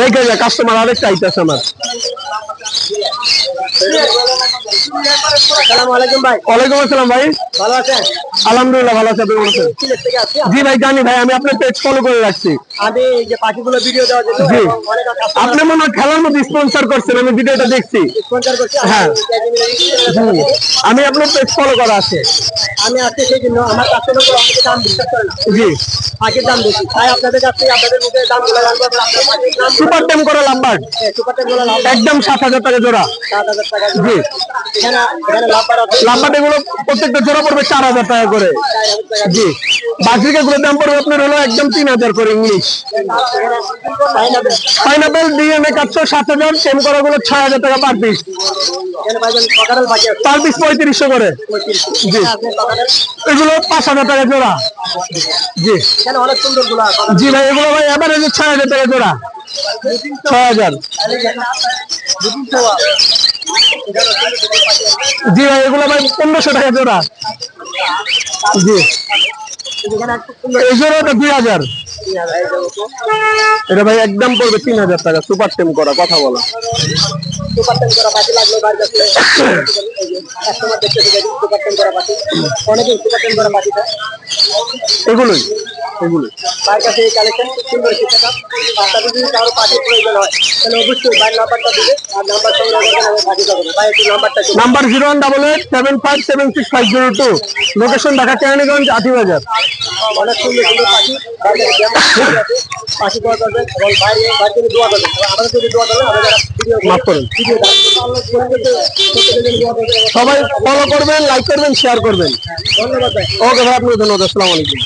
রেখে যা কাস্টমার আরেকটা আইতেছে আমার। ওয়ালাইকুম আসসালাম ভাই। ভালো আছেন? আলহামদুলিল্লাহ ভালো আছে আপনি কেমন আছেন? সিলেট থেকে আসছি জি ভাই জানি ভাই আমি আপনার পেজ ফলো করে রাখছি। আমি যে পাখিগুলো ভিডিও দেওয়ার জন্য জি। এবং অনেক কাস্টমার আপনি মনে হয় খেলার মধ্যে স্পন্সর করছেন আমি ভিডিওটা দেখছি। স্পন্সর করছে হ্যাঁ। আমি আমি আপনার পেজ ফলো করা আছে। আমি আজকে সেই জন্য আমার কাস্টমার আমাকে দাম বিশ্বাস করে না। জি। পাখির দাম বেশি। তাই আপনাদের কাছ থেকে আপনাদের মুখে দাম সুপার টেম করা লাম্বার লাভ একদম সাত হাজার টাকা জোড়া। সাত হাজার টাকা জি। এখানে এখানে লাম্বাট এগুলো প্রত্যেকটা জোড়া পড়বে চার হাজার টাকা করে। জি। বাজরিকা গুলোর দাম পড়বে আপনার হলো একদম তিন হাজার করে ইংলিশ। পাইনাপেল ডিএনএ কাটছো সাত হাজার টেম করা গুলো ছয় হাজার টাকা পার পিস পার পিস পঁয়ত্রিশশো করে। জি। এগুলো পাঁচ হাজার টাকা জোড়া। জি। জি ভাই এগুলো ভাই এভারেজে ছয় হাজার টাকা জোড়া। ছয় হাজার। জি ভাই, এগুলো ভাই পনেরোশো টাকা জোড়া। জি। এই জোড়াটা দুই হাজার। এটা ভাই একদম পড়বে তিন হাজার টাকা সুপার টেম করা, কথা বলা। করা পাখি লাগল কাস্টমার দেখতে করা পাখি অনেকেই করা এগুলোই কাছে এই কালেকশন সুন্দর শিক্ষা আপনাদের যদি কারও পাখির প্রয়োজন হয় তাহলে অবশ্যই নাম্বারটা দিবে আর নাম্বার সংগ্রহ করবেন আমি পাখি পাবেন ভাই একটু নাম্বারটা কি number zero one double eight seven five seven six five zero two location Dhaka Keraniganj Aati বাজার অনেক সুন্দর সুন্দর পাখি। বাইরে যেমন পাখি আছে, পাখি দোয়া করবেন এবং বাইরে বাইরে থেকে দোয়া করবেন আমাদের যদি দোয়া করবেন আমরা মাফ করুন। ভিডিও দোয়া করবেন সবাই ফলো করবেন লাইক করবেন শেয়ার করবেন। ধন্যবাদ ভাই। ওকে ভাই আপনাকে ধন্যবাদ আসসালামু আলাইকুম।